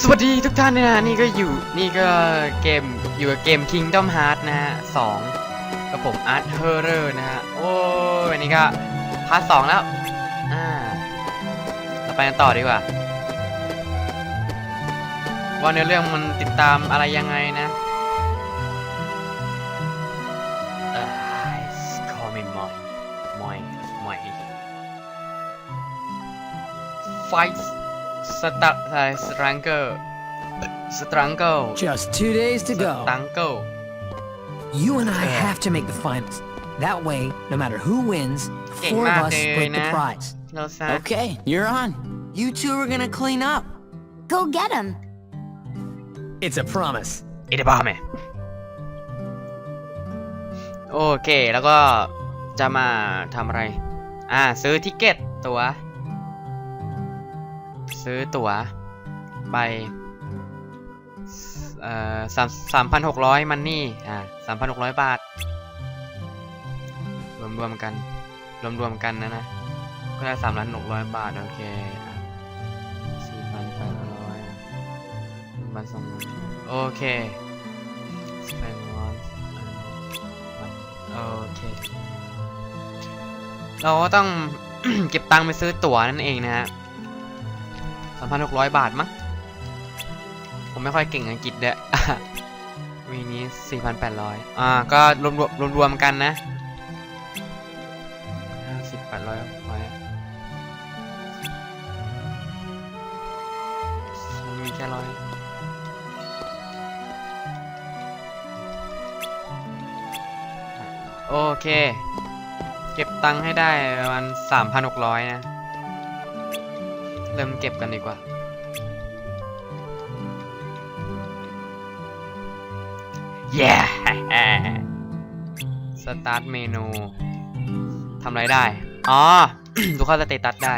สวัสดีทุกท่านนะนี่ก็อยู่นี่ก็เกมอยู่กับเกม Kingdom Hearts นะฮะสองกับผม Art Horror นะฮะโอ้ยวันนี้ก็พาร์ทสองแล้วอ่าเราไปกันต่อดีกว่าว่าเนื้อเรื่องมันติดตามอะไรยังไงนะเอ่อ call me Moy Moy Moy fight สตักสตรังเกอร์สตรังเกิล Just two days to ส go. ตังเกิล You and I Yeah. have to make the finals. That way, no matter who wins, Game four of master, us split the nah. prize. เราซะ Okay, you're on. You two are gonna clean up. Go get him. It's a promise. อิเดบ้าไหมโอเค แล้วก็จะมาทำอะไร อ่า ซื้อทิเก็ต ตั๋ว ซื้อตั๋วไปเอ่อสามสามพันหกร้อยมันนี่ อ่าสามพันหกร้อยบาท รวมรวมกัน รวมรวมกันนะนะ ก็ได้สามล้านหกร้อยบาท โอเคสี่พันแปดร้อยบันสองโอเคสเปนวอนโอเค เราก็ต้องเก็บตังค์ไปซื้อตั๋วนั่นเองนะฮะ สามพันหกร้อยบาทมั้ง ผมไม่ค่อยเก่งอังกฤษเด้อวีนี้สี่พันแปดร้อยอ่า ก็รวมรวมรวมรวมกันนะห้าสิบแปดร้อยมันมีแค่ร้อยโอเค เก็บตังค์ให้ได้ประมาณสามพันหกร้อยนะ เริ่มเก็บกันดีกว่า เย้สตาร์ทเมนูทำอะไรได้ อ๋อ ดูเข้าสเตตัสได้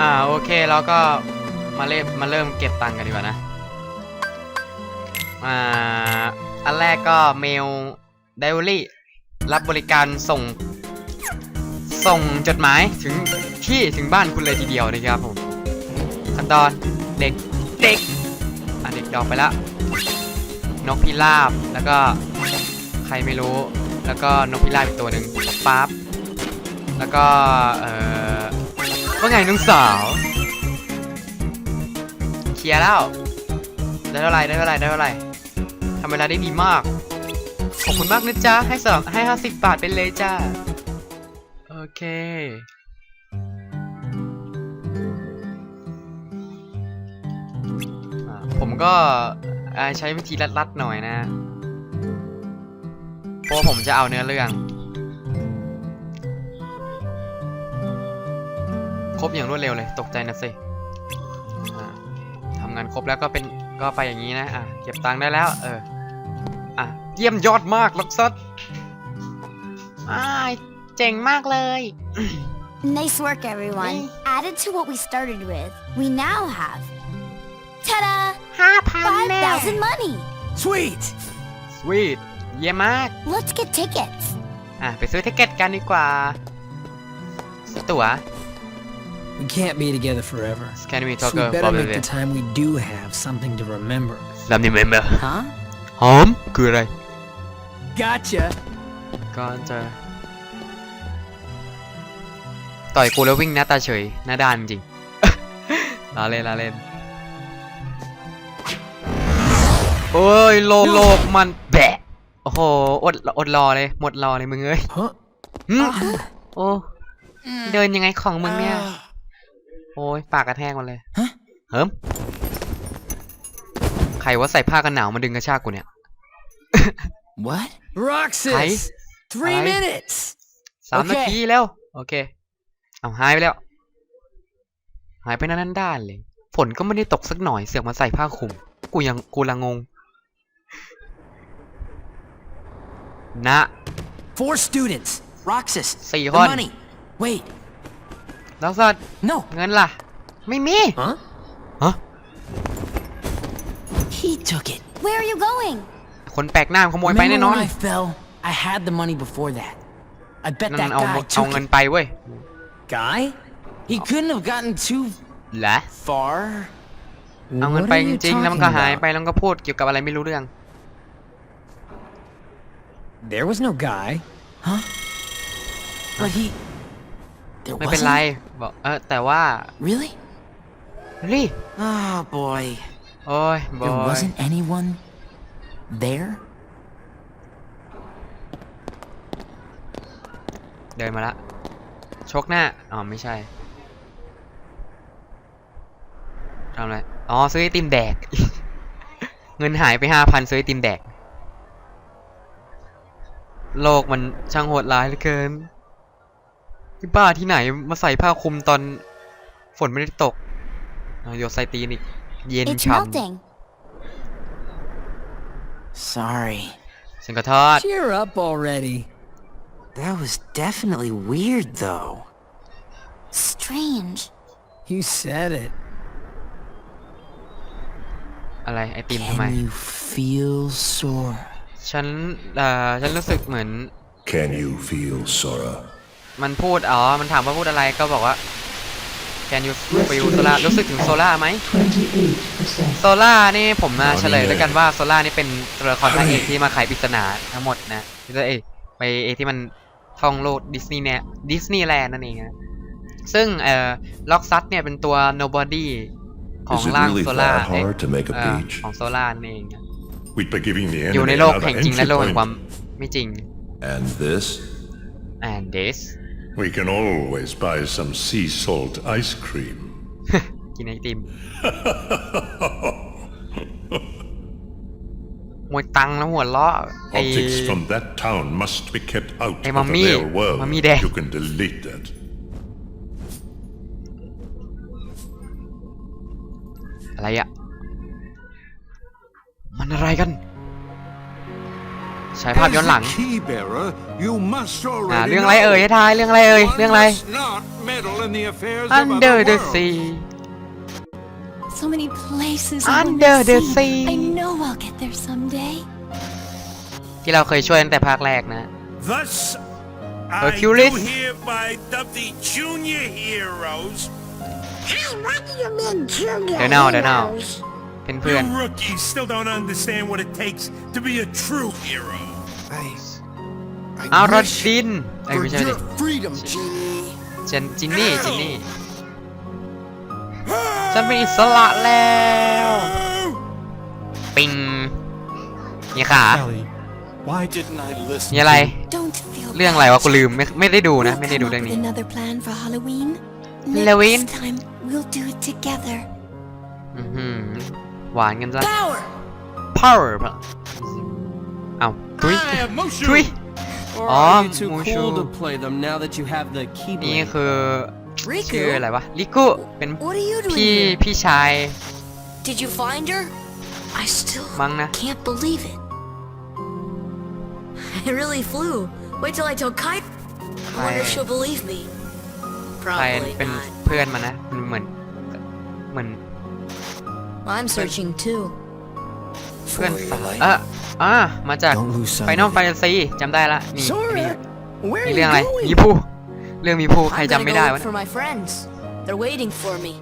อ่า โอเคแล้วก็มาเริ่มมาเริ่มเก็บตังค์กันดีกว่านะ อ่า อันแรกก็เมลไดอารี่ รับบริการส่งส่งจดหมายถึง ที่ถึงบ้านคุณเลยทีเดียวนะครับผมขั้นตอนเด็กเด็กอะเด็กดอกไปละนกพิราบแล้วก็ใครไม่รู้ แล้วก็นกพิราบอีกตัวหนึ่งปั๊บแล้วก็เอ่อว่าไงน้องสาวเคลียร์แล้วได้เท่าไหรได้เท่าไหรได้เท่าไหรทำเวลาได้ดีมากขอบคุณมากนะจ๊ะให้สองให้ห้าสิบบาทเป็นเลยจ้า โอเค ผมก็อ่าใช้วิธีลัดๆหน่อยนะเพราะว่าผมจะเอาเนื้อเรื่อง ครบอย่างรวดเร็วเลย ตกใจนะสิอ่าทำงานครบแล้วก็เป็นก็ไปอย่างนี้นะอะเก็บตังค์ได้แล้ว เอออะเยี่ยมยอดมากล็อกซัดอ้ายเจ๋งมากเลย Nice work, everyone. Added to what we started with, we now have. Ta-da! ห้าพันแน่ 5,000 money. Sweet. สวีทเยี่ยมมาก Let's get tickets. อ่ะ ไปซื้อทิเก็ตกันดีกว่าซื้อตั๋ว We can't be together forever. Can we So talk we better about make the it? time we do have something to remember. ลำนี้เมมเบอร์ Huh? หอม คืออะไร Gotcha. ก็จะ ต่อยกูแล้ววิ่งหน้าตาเฉย หน้าด้านจริง ลาเล่นลาเล่น โอ้ยโลกโลกมันแบะโอ้โหอดอดรอเลย หมดรอเลยมึงเอ้ย Huh? หึโอ้เดินยังไงของมึงเนี่ย โอ้ยปากกระแทกหมันเลยฮะเฮิมใครว่าใส่ผ้ากันหนาวมาดึงกระชากกูเนี่ย What? Roxas. Three Hi. minutes. สามโอเคนาทีแล้ว โอเค เอาหายไปแล้ว หายไปนั่นด้านเลย ฝนก็ไม่ได้ตกสักหน่อยเสือกมาใส่ผ้าคลุม กูยังกูละงง นะ Four students. Roxas. Say the hon. money. Wait. แล้วสัตว์ No. เงินล่ะ ไม่มี Huh? ฮะ He took it. Where are you going? คนแปลกหน้าขโมยไป Remember แน่นอน when I fell? I had the money before that. I bet นั่น that เอา guy เอา took เงิน it. ไปเว้ย Guy? He couldn't have gotten too และ Far? เอาเงิน What ไป are จ you ริงๆแล้วมัน talking ก็หายไป about? แล้วมันก็พูดเกี่ยวกับอะไรไม่รู้เรื่อง There was no guy. But he. There ไม่เป็นไร wasn't? บอกเออแต่ว่า Really? รี่ Oh boy. โอ้ยบอ There ย wasn't anyone there? เดินมาละชกหน้า อ๋อ ไม่ใช่ทำอะไร อ๋อ ซื้อไอติมแดก เงินหายไปห้าพันซื้อไอติมแดก โลกมันช่างโหดร้ายเหลือเกินที่บ้าที่ไหนมาใส่ผ้าคลุมตอนฝนไม่ได้ตกเอาโยนใส่ตีนอีกเย็น It's ฉ่ melting. Sorry. ำฉันขอโทษ Cheer up already. That was definitely weird though. Strange. You said it. อะไรไอติมทำไม Can you feel sore? ฉันเอ่อฉันรู้สึกเหมือน Can you feel Sora? มันพูดอ๋อ มันถามว่าพูดอะไรก็บอกว่า Can you feel solar รู้สึกถึงโซล่าไหมโซล่านี่ผมมาเฉลยแล้วกันว่าโซล่านี่เป็นตัวละครพระเอกที่มาไขปริศนาทั้งหมดนะที่ตัวเอกไปเอกที่มันท่องโลกดิสนีย์เนี่ยดิสนีย์แลนด์นั่นเองนะซึ่งเอ่อล็อกซัตเนี่ยเป็นตัว nobody ของ Is it ร่าง really โซล่า that hard to make a เอ่อ beach? ของโซล่านั่นเองนะ We'd be giving the อยู่ enemy ในโลก another แห่งจริง entry และโลกแห่งความ point. ไม่จริง And this? and this We can always buy some sea salt ice cream. กินไอติมมวยตังแล้วหัวเราะไอ Objects from that town must be kept out Hey, of the Mummy. real world. Mummy there. You can delete that. อะไรอะ มันอะไรกัน ใช้ภาพย้อนหลัง As the key bearer, you must อ่า already เรื่องอะไรเอ่ยให้ know. ทายเรื่องอะไรเอ่ย One เรื่องอะไร must not meddle in the affairs of Under other the worlds. sea So many places Under the sea. I know I'll get there someday. ที่เราเคยช่วยตั้งแต่ภาคแรกนะ Thus, I Hercules? do hereby dub the junior heroes. Don't know, don't know. เป็นเพื่อน You rookies still don't understand what it takes to be a true hero. I, อารอ wish ดินเอ้ย for ไม่ใช่ดิ your freedom, Genie. เจนจินนี่จินนี่ ฉันเป็นอิสระแล้ว ปิงนี่ขา Ellie, why didn't I listen? มีอะไร Don't feel เรื่องอะไรวะกูลืมไม่ไม่ได้ดูนะ We'll ไม่ได้ come ดู up เรื่อง with นี้ another plan for Halloween. Halloween? Next time we'll do it together. อื้อหือ หวานกันซะ Power. power เอ้าทุย I am Mushu. ทุย Or Oh, are you too Mushu. cool to play them now that you have the นี่ keyblade? คือ Riku? ชื่ออะไรวะลิกุเป็น What are you doing พี่ here? พี่ชาย Did you find her? I still มั้งนะ can't believe it. It really flew. Wait till I tell Kite. I wonder if I- she'll believe me. ใคร Probably เป็น not. เพื่อนมันนะมันเหมือนเหมือน I'm searching too. เพื่อนสาวเอออ่ามาจาก Don't lose sight ไฟนอล of แฟนตาซีจำได้ละนี่ Sora, นี่ where นี่ are เรื่ you องอะไร going? มีผู้เรื่องมีผู้ใคร I'm จำ gonna ไม่ go ได้ look วะ for my friends. They're waiting for me.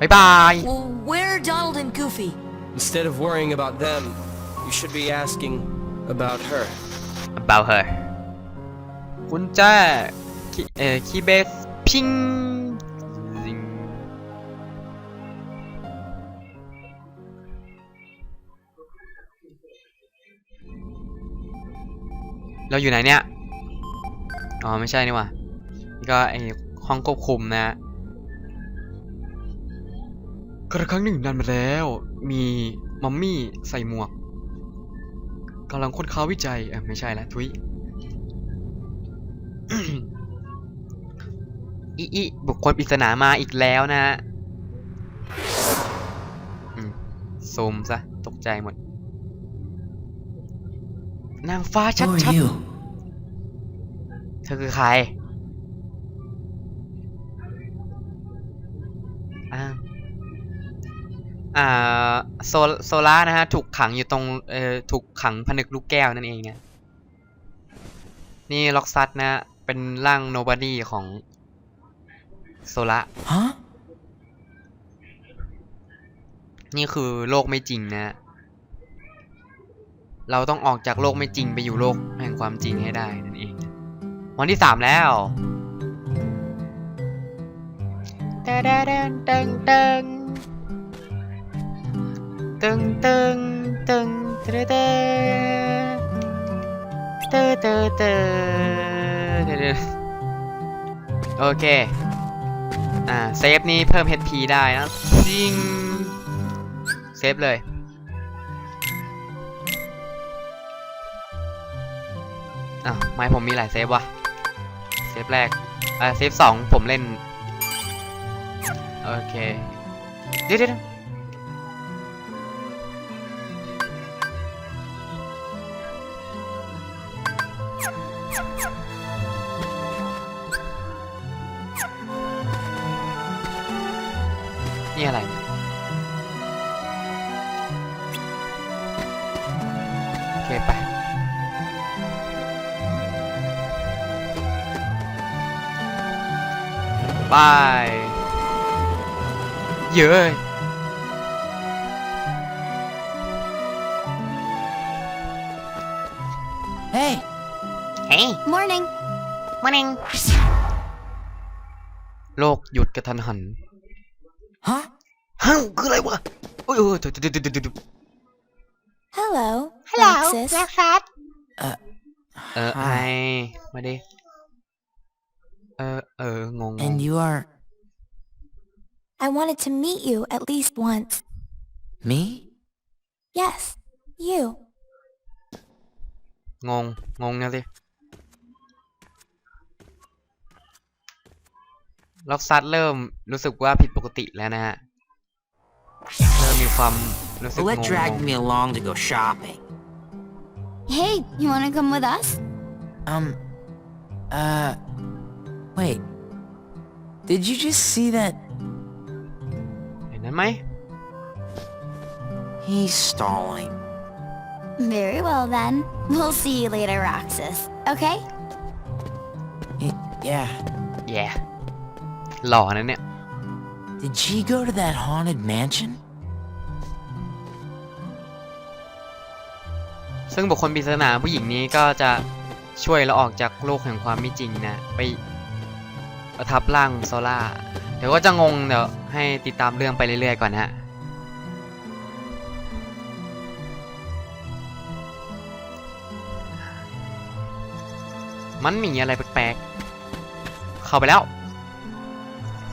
บายบาย Well, where are Donald and Goofy? Instead of worrying about them, you should be asking about her. about her กุญแจคีเอ่อคีย์เบสพิงซิง เราอยู่ไหนเนี่ย อ๋อ ไม่ใช่นี่ว่านี่ก็ไอห้องควบคุมนะกระครั้งหนึ่งนานมาแล้ว มีมัมมี่ใส่หมวกกำลังค้นคว้าวิจัยเออไม่ใช่ละทุยอีอีบุคคลปริศนามาอีกแล้วนะฮะอืมซูมซะ ตกใจหมด นางฟ้าชั Who ด are you? ๆเธอคือใครอ่าอ่าโซโซล่านะฮะ ถูกขังอยู่ตรงเอ่อถูกขังผนึกลูกแก้วนั่นเองนะนี่ล็อกซัตนะ เป็นร่างโนบ o ดี้ของโซละ Huh? นี่คือโลกไม่จริงนะ เราต้องออกจากโลกไม่จริงไปอยู่โลกแห่งความจริงให้ได้นั่นเอง วันที่สามแล้วแต่แดงเตึงเตึงตึงตึงตึงเตเตเตเตเตโอเค อ่า เซฟนี่เพิ่ม HP ได้นะจริง เซฟเลย อ้าวไม่ผมมีหลายเซฟวะเซฟแรกอ่าเซฟสองผมเล่น โอเค เดี๋ยวเดี๋ยว บายเยอะ Hey, เฮ้ย Morning. มานิงโลกหยุดกระทันหัน huh? ฮังคืออะไรวะโอ้ยโอ้ยเดี๋ยวเดี๋ยวเดี๋ยวเดี๋ยวเดี๋ยว Hello. Hello, Roxas. Roxas. เออไอมาดิ เออ เออ งงง And you are I wanted to meet you at least once. me? Yes, you. งง งงนะสิล็อกซัดเริ่มรู้สึกว่าผิดปกติแล้วนะฮะ เริ่มมีความรู้สึกง Let ง dragged me along to go shopping. Hey, you want to come with us? Um, uh, wait. Did you just see that? เห็นนั้นไหม He's stalling. Very well then. We'll see you later, Roxas. Okay? He- yeah. แย่หล่อนะเนี่ย Did she go to that haunted mansion? ซึ่งบุคคลปริศนาผู้หญิงนี้ก็จะช่วยเราออกจากโลกแห่งความไม่จริงนะ ไป ประทับร่างโซล่า เดี๋ยวก็จะงงเดี๋ยวให้ติดตามเรื่องไปเรื่อยๆก่อนนะฮะมันมีอะไรแปลกๆ เข้าไปแล้ว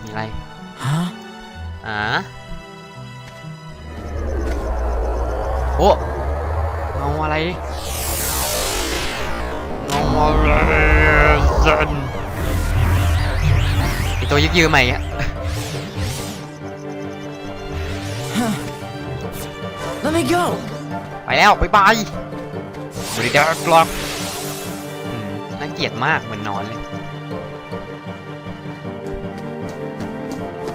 มีอะไร Huh? อ่าโอ้เงาอะไรเงาอะไรสันไอ ตัวยึกยือใหม่อะ Let me go. ไปแล้วไปไปบริดากล็อกน่าเกลียดมากเหมือนนอนเลย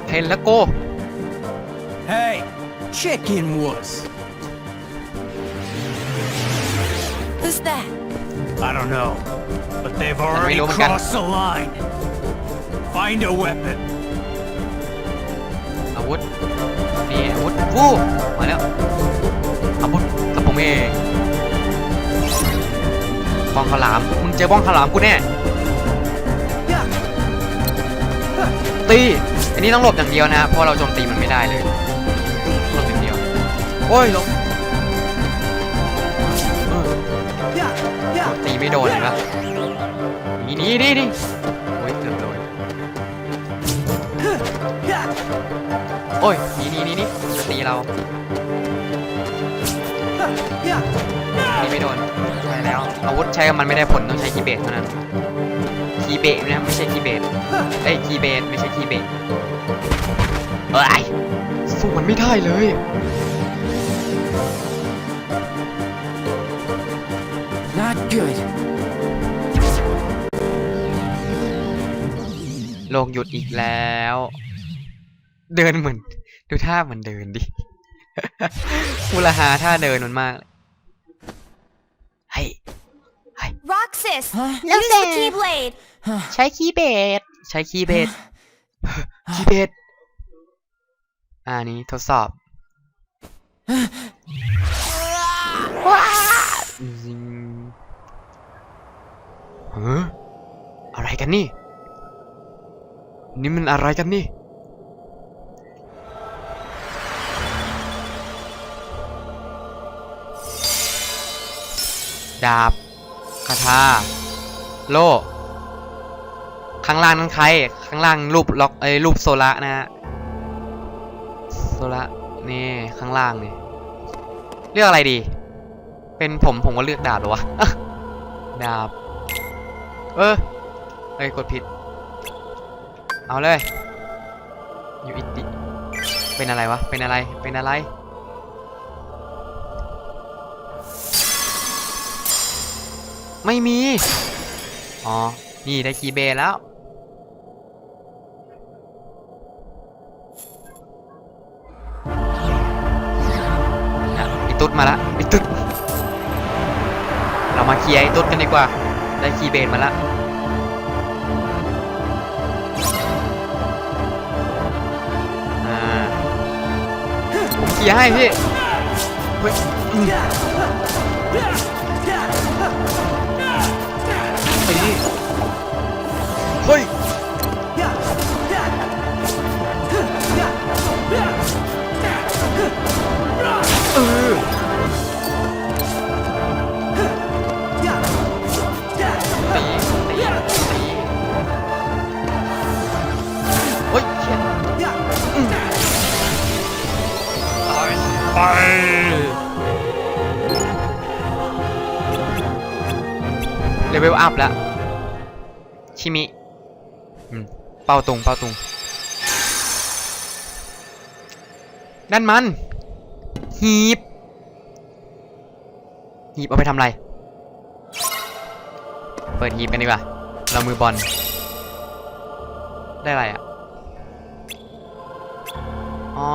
เห็นแล้วโก Hey, chicken wuss. Who's that? I don't know, but they've we already know we got- crossed the line. Find a weapon. อาวุธนี่อาวุธวู้มาแล้วอาวุธกับผมเองบ้องขาวหลามมึงเจอบ้องขาวหลามกูแน่ตีอันนี้ต้องหลบอย่างเดียวนะเพราะเราโจมตีมันไม่ได้เลยหลบอย่างเดียวโอ้ยหลบเออตีไม่โดนเห็นปะนี่นี่นี่นี่ โอ้ยหนี่นี่นี่นี่จะตีเรานี่ไม่โดนใช่แล้ว อาวุธใช้กับมันไม่ได้ผลต้องใช้คีย์เบสเท่านั้นคีย์เบสนะไม่ใช่คีย์เบสเอ้ยคีย์เบสไม่ใช่คีย์เบสเอ้ยสู้มันไม่ได้เลย Not good. โลกหยุดอีกแล้ว เดินเหมือน ดูท่าเหมือนเดินดิมูลหาท่าเดินมันมากเลยเฮ้ย Roxas! Huh? Use the Keyblade! ใช้คีย์เบสใช้คีย์เบสคีย์เบสอ่านี้ทดสอบซิงฮะอะไรกันนี่ นี่มันอะไรกันนี่ ดาบคาถาโล่ข้างล่างนั้นใคร ข้างล่างรูปล็อกเอ้รูปโซละนะฮะโซละนี่ข้างล่างนี่เลือกอะไรดี เป็นผมผมก็เลือกดาบหรอวะดาบ เออเอ้ยกดผิด เอาเลย อยู่อิติเป็นอะไรวะ เป็นอะไร เป็นอะไร ไม่มี อ๋อ นี่ได้คีย์เบย์แล้วอะไอตุ๊ดมาละไอตุ๊ด เรามาเคลียร์ไอตุ๊ดกันดีกว่า ได้คีย์เบย์มาละอ่าผมเคลียร์ให้พี่ ป้าตุงเป้าตุงนั่นมัน หีบ หีบเอาไปทำอะไร เปิดหีบกันดีกว่า เรามือบอล ได้อะไรอะ อ๋อ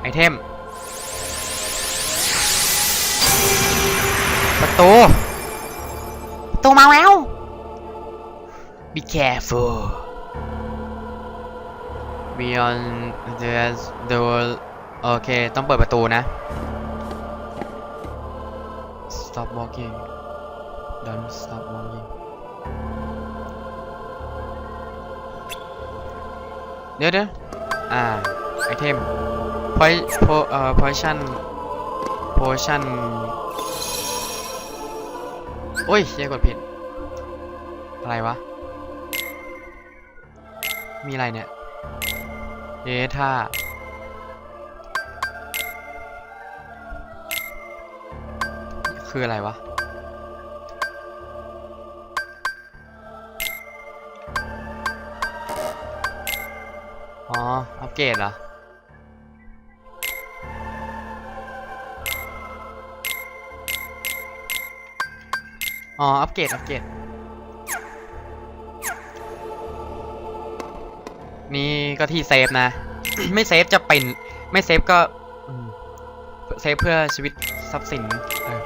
ไอเทม ประตู ประตูมาแล้ว Be careful Beyond there's door โอเค ต้องเปิดประตูนะ Stop walking Don't stop walking เดี๋ยวเดี๋ยวอ่า ไอเทม poi po เอ่อ potion potion โอ้ยเชี่ยกดผิด อะไรวะ มีอะไรเนี่ย เอท่าคืออะไรวะ อ๋อ อัปเกรดเหรอ อ๋อ อัปเกรด อัปเกรด นี่ก็ที่เซฟนะ ไม่เซฟจะเป็น ไม่เซฟก็เซฟเพื่อชีวิตทรัพย์สินเออ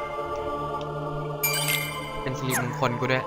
เป็นสิริมงคลกูด้วย